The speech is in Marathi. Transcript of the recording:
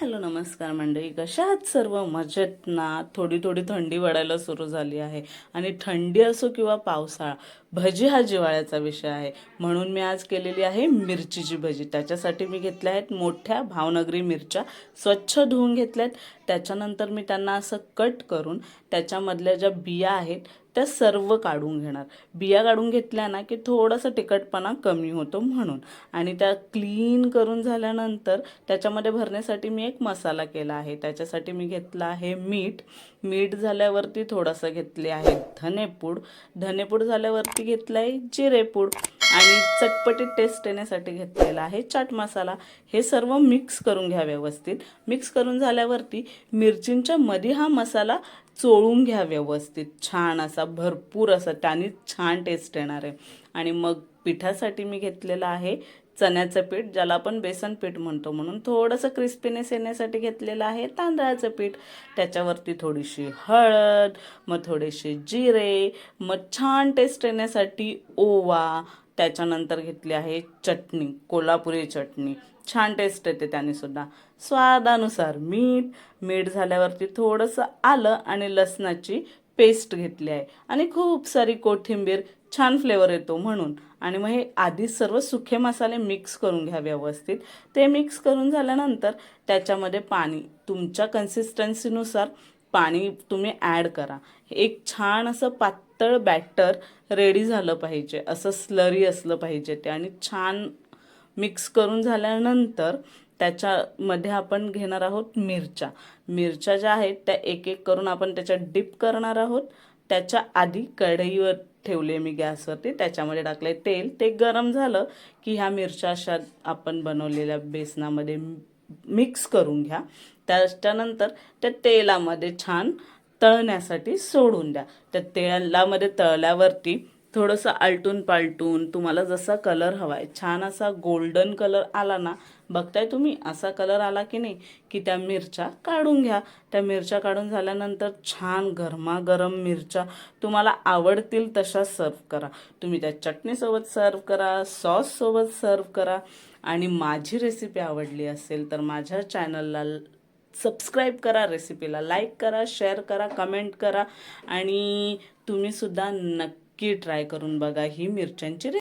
हॅलो नमस्कार मंडळी. कशा आहात सर्व मजेत ना थोडी थोडी थंडी वाढायला सुरू झाली आहे. आणि थंडी असो किंवा पावसाळा भजी हा जिवाळ्याचा विषय आहे. म्हणून मी आज केलेली आहे मिरचीची भजी. त्याच्यासाठी मी घेतल्या आहेत मोठ्या भावनगरी मिरच्या. स्वच्छ धुवून घेतल्या आहेत त्याच्यानंतर मी त्यांना असं कट करून त्याच्यामधल्या ज्या बिया आहेत त्या सर्व काढून घेणार. बिया काढून घेतल्या ना की थोडंसं तिखटपणा कमी होतो म्हणून. आणि त्या क्लीन करून झाल्यानंतर त्याच्यामध्ये भरण्यासाठी मी एक मसाला केला आहे. त्याच्यासाठी मी घेतला आहे मीठ. मीठ झाल्यावरती थोडंसं घेतले आहे धनेपूड. धनेपूड झाल्यावरती घेतलं आहे जिरेपूड. आणि चटपटीत टेस्ट येण्यासाठी घेतलेला आहे. चाट मसाला हे सर्व मिक्स करून घ्या व्यवस्थित. मिक्स करून झाल्यावरती मिरचींच्या मध्ये हा मसाला चोळून घ्या व्यवस्थित. छान असा भरपूर असा त्याने छान टेस्ट येणार आहे. आणि मग पिठासाठी मी घेतलेलं आहे चण्याचं पीठ ज्याला आपण बेसन पीठ म्हणतो. म्हणून थोडंसं क्रिस्पीनेस येण्यासाठी घेतलेलं आहे तांदळाचं पीठ. त्याच्यावरती थोडीशी हळद मग थोडेसे जिरे मग छान टेस्ट येण्यासाठी ओवा त्याच्यानंतर घेतली आहे चटणी कोल्हापुरी चटणी. छान टेस्ट येते त्याने सुद्धा स्वादानुसार मीठ मीठ झाल्यावरती थोडंसं आलं आणि लसणाची पेस्ट घेतली आहे. आणि खूप सारी कोथिंबीर छान फ्लेवर येतो म्हणून. आणि मग हे आधी सर्व सुखे मसाले मिक्स करून घ्या व्यवस्थित. ते मिक्स करून झाल्यानंतर त्याच्यामध्ये पाणी तुमच्या कन्सिस्टन्सीनुसार पाणी तुम्ही ॲड करा. एक छान असं पातळ बॅटर रेडी झालं पाहिजे. असं स्लरी असलं पाहिजे ते. आणि छान मिक्स करून झाल्यानंतर त्याच्यामध्ये आपण घेणार आहोत मिरच्या. मिरच्या ज्या आहेत त्या एक एक करून आपण त्याच्यात डिप करणार आहोत. त्याच्या आधी कढईवर ठेवले मी गॅसवरती त्याच्यामध्ये टाकले तेल. ते गरम झालं की ह्या मिरच्या अशा आपण बनवलेल्या बेसनामध्ये मिक्स करून घ्या. त्याच्यानंतर त्या तेलामध्ये छान तळण्यासाठी सोडून द्या. त्या तेलामध्ये तळल्यावरती थोडंसं आलटून पालटून तुम्हाला जसा कलर हवा आहे छान असा गोल्डन कलर आला ना बघताय तुम्ही असा कलर आला की नाही की त्या मिरच्या काढून घ्या. त्या मिरच्या काढून झाल्यानंतर छान गरमागरम मिरच्या तुम्हाला आवडतील तशा सर्व करा. तुम्ही त्या चटणीसोबत सर्व करा सॉससोबत सर्व करा. आणि माझी रेसिपी आवडली असेल तर माझ्या चॅनलला सबस्क्राईब करा रेसिपीला लाईक करा शेअर करा कमेंट करा. आणि तुम्हीसुद्धा नक्की ट्राय करून बघा ही मिरच्यांची रे